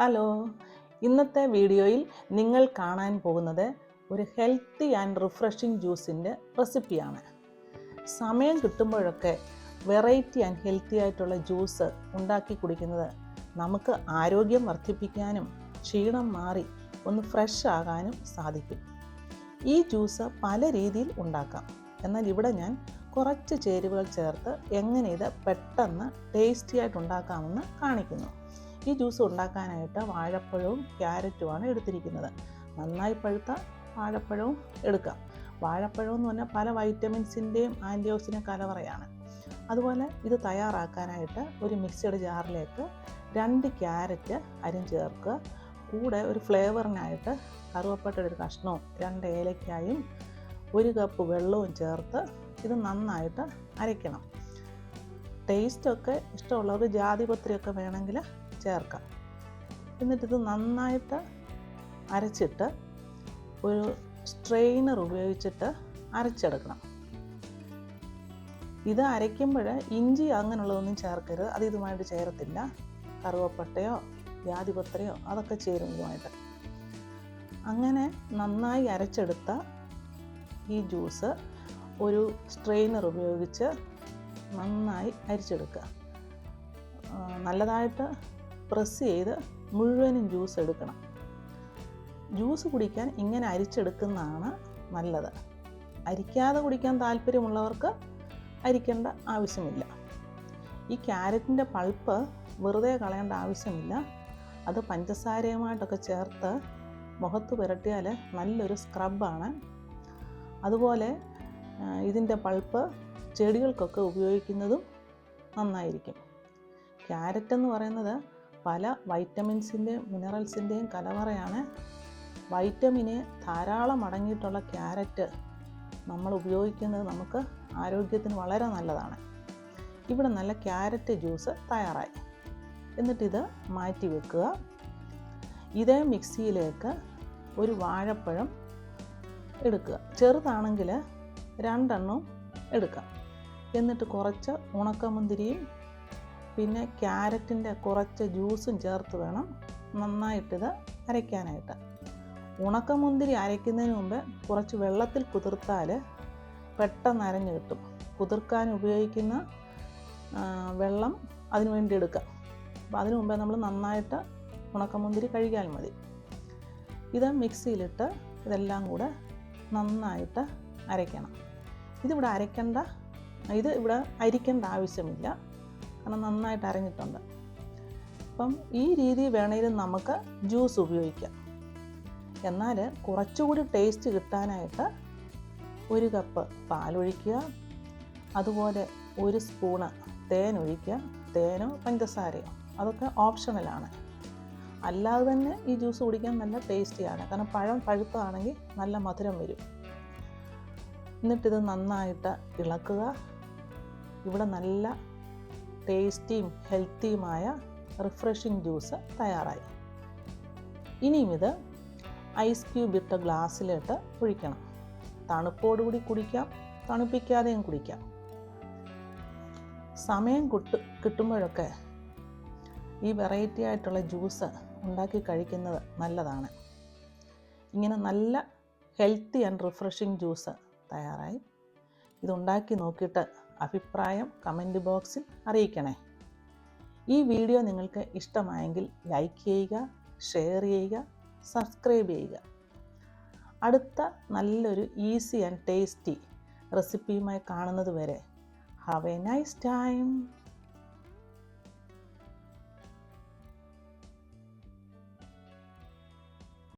Hello. ഇന്നത്തെ വീഡിയോയിൽ നിങ്ങൾ കാണാൻ പോകുന്നത് ഒരു ഹെൽത്തി ആൻഡ് റിഫ്രഷിംഗ് ജ്യൂസിന്റെ റെസിപ്പിയാണ്. സമയം കിട്ടുമ്പോഴൊക്കെ വെറൈറ്റി ആൻഡ് ഹെൽത്തി ആയിട്ടുള്ള ജ്യൂസ് ഉണ്ടാക്കി കുടിക്കുന്നത് നമുക്ക് ആരോഗ്യം വർദ്ധിപ്പിക്കാനും ക്ഷീണം മാറി ഒന്ന് ഫ്രഷ് ആകാനും സാധിക്കും. ഈ ജ്യൂസ് പല രീതിയിൽ ഉണ്ടാക്കാം. എന്നാൽ ഇവിടെ ഞാൻ കുറച്ച് ചേരുവകൾ ചേർത്ത് എങ്ങനെ ഇത് പെട്ടെന്ന് ടേസ്റ്റി ആയിട്ട് ഉണ്ടാക്കാമെന്ന് കാണിക്കുന്നു. ഈ ജ്യൂസ് ഉണ്ടാക്കാനായിട്ട് വാഴപ്പഴവും ക്യാരറ്റുമാണ് എടുത്തിരിക്കുന്നത്. നന്നായി പഴുത്ത വാഴപ്പഴവും എടുക്കാം. വാഴപ്പഴം എന്ന് പറഞ്ഞാൽ പല വൈറ്റമിൻസിന്റെയും ആന്റി കലവറയാണ്. അതുപോലെ ഇത് തയ്യാറാക്കാനായിട്ട് ഒരു മിക്സഡ് ജാറിലേക്ക് രണ്ട് ക്യാരറ്റ് അരിഞ്ഞ് ചേർക്കുക. കൂടെ ഒരു ഫ്ലേവറിനായിട്ട് കറുവപ്പട്ടയുടെ ഒരു കഷ്ണവും രണ്ട് ഏലക്കായും ഒരു കപ്പ് വെള്ളവും ചേർത്ത് ഇത് നന്നായിട്ട് അരയ്ക്കണം. ടേസ്റ്റൊക്കെ ഇഷ്ടമുള്ളവർക്ക് ജാതിപത്രിയൊക്കെ വേണമെങ്കിൽ ചേർക്കാം. എന്നിട്ടിത് നന്നായിട്ട് അരച്ചിട്ട് ഒരു സ്ട്രെയിനർ ഉപയോഗിച്ചിട്ട് അരച്ചെടുക്കണം. ഇത് അരയ്ക്കുമ്പോൾ ഇഞ്ചി അങ്ങനെയുള്ളതൊന്നും ചേർക്കരുത്. അത് ഇതുമായിട്ട് ചേരത്തില്ല. കറുവപ്പട്ടയോ ജാതിപത്രയോ അതൊക്കെ ചേരും ഇതുമായിട്ട്. അങ്ങനെ നന്നായി അരച്ചെടുത്ത ഈ ജ്യൂസ് ഒരു സ്ട്രെയിനർ ഉപയോഗിച്ച് നന്നായി അരിച്ചെടുക്കുക. നല്ലതായിട്ട് പ്രസ് ചെയ്ത് മുഴുവനും ജ്യൂസ് എടുക്കണം. ജ്യൂസ് കുടിക്കാൻ ഇങ്ങനെ അരിച്ചെടുക്കുന്നതാണ് നല്ലത്. അരിക്കാതെ കുടിക്കാൻ താല്പര്യമുള്ളവർക്ക് അരിക്കേണ്ട ആവശ്യമില്ല. ഈ ക്യാരറ്റിന്റെ പൾപ്പ് വെറുതെ കളയേണ്ട ആവശ്യമില്ല. അത് പഞ്ചസാരയുമായിട്ടൊക്കെ ചേർത്ത് മുഖത്ത് പുരട്ടിയാൽ നല്ലൊരു സ്ക്രബാണ് അതുപോലെ ഇതിന്റെ പൾപ്പ് ചെടികൾക്കൊക്കെ ഉപയോഗിക്കുന്നതും നന്നായിരിക്കും. ക്യാരറ്റ് എന്ന് പറയുന്നത് പല വൈറ്റമിൻസിന്റെയും മിനറൽസിന്റെയും കലവറയാണ് വൈറ്റമിന് ധാരാളം അടങ്ങിയിട്ടുള്ള ക്യാരറ്റ് നമ്മൾ ഉപയോഗിക്കുന്നത് നമുക്ക് ആരോഗ്യത്തിന് വളരെ നല്ലതാണ്. ഇവിടെ നല്ല ക്യാരറ്റ് ജ്യൂസ് തയ്യാറായി. എന്നിട്ടിത് മാറ്റി വെക്കുക. ഇതേ മിക്സിയിലേക്ക് ഒരു വാഴപ്പഴം എടുക്കുക. ചെറുതാണെങ്കിൽ രണ്ടെണ്ണം എടുക്കാം. എന്നിട്ട് കുറച്ച് ഉണക്കമുന്തിരിയും പിന്നെ ക്യാരറ്റിന്റെ കുറച്ച് ജ്യൂസും ചേർത്ത് വേണം നന്നായിട്ടിത് അരയ്ക്കാനായിട്ട്. ഉണക്കമുന്തിരി അരയ്ക്കുന്നതിന് മുമ്പ് കുറച്ച് വെള്ളത്തിൽ കുതിർത്താൽ പെട്ടെന്ന് അരഞ്ഞു കിട്ടും. കുതിർക്കാൻ ഉപയോഗിക്കുന്ന വെള്ളം അതിനു വേണ്ടി എടുക്കാം അപ്പോൾ അതിനു മുമ്പേ നമ്മൾ നന്നായിട്ട് ഉണക്കമുന്തിരി കഴുകിയാൽ മതി. ഇത് മിക്സിയിലിട്ട് ഇതെല്ലാം കൂടെ നന്നായിട്ട് അരയ്ക്കണം. ഇതിവിടെ അരയ്ക്കേണ്ട ഇത് ഇവിടെ അരിക്കേണ്ട ആവശ്യമില്ല. കാരണം നന്നായിട്ട് അരഞ്ഞിട്ടുണ്ട് അപ്പം ഈ രീതി വേണമെങ്കിലും നമുക്ക് ജ്യൂസ് ഉപയോഗിക്കാം. എന്നാൽ കുറച്ചുകൂടി ടേസ്റ്റ് കിട്ടാനായിട്ട് ഒരു കപ്പ് പാലൊഴിക്കുക. അതുപോലെ ഒരു സ്പൂണ് തേൻ ഒഴിക്കുക തേനോ പഞ്ചസാരയോ അതൊക്കെ ഓപ്ഷണലാണ് അല്ലാതെ തന്നെ ഈ ജ്യൂസ് കുടിക്കാൻ നല്ല ടേസ്റ്റിയാണ് കാരണം പഴം പഴുത്തതാണെങ്കിൽ നല്ല മധുരം വരും. എന്നിട്ടിത് നന്നായിട്ട് ഇളക്കുക. ഇവിടെ നല്ല ടേസ്റ്റിയും ഹെൽത്തിയുമായ റിഫ്രഷിംഗ് ജ്യൂസ് തയ്യാറായി. ഇനിയും ഇത് ഐസ് ക്യൂബ് ഇട്ട ഗ്ലാസ്സിലിട്ട് ഒഴിക്കണം. തണുപ്പോടുകൂടി കുടിക്കാം തണുപ്പിക്കാതെയും കുടിക്കാം. സമയം കിട്ടു കിട്ടുമ്പോഴൊക്കെ ഈ വെറൈറ്റി ആയിട്ടുള്ള ജ്യൂസ് ഉണ്ടാക്കി കഴിക്കുന്നത് നല്ലതാണ്. ഇങ്ങനെ നല്ല ഹെൽത്തി ആൻഡ് റിഫ്രഷിംഗ് ജ്യൂസ് തയ്യാറായി. ഇതുണ്ടാക്കി നോക്കിയിട്ട് അഭിപ്രായം കമന്റ് ബോക്സിൽ അറിയിക്കണേ. ഈ വീഡിയോ നിങ്ങൾക്ക് ഇഷ്ടമായെങ്കിൽ ലൈക്ക് ചെയ്യുക ഷെയർ ചെയ്യുക സബ്സ്ക്രൈബ് ചെയ്യുക. അടുത്ത നല്ലൊരു ഈസി ആൻഡ് ടേസ്റ്റി റെസിപ്പിയുമായി കാണുന്നത് വരെ ഹാവ് എ നൈസ് ടൈം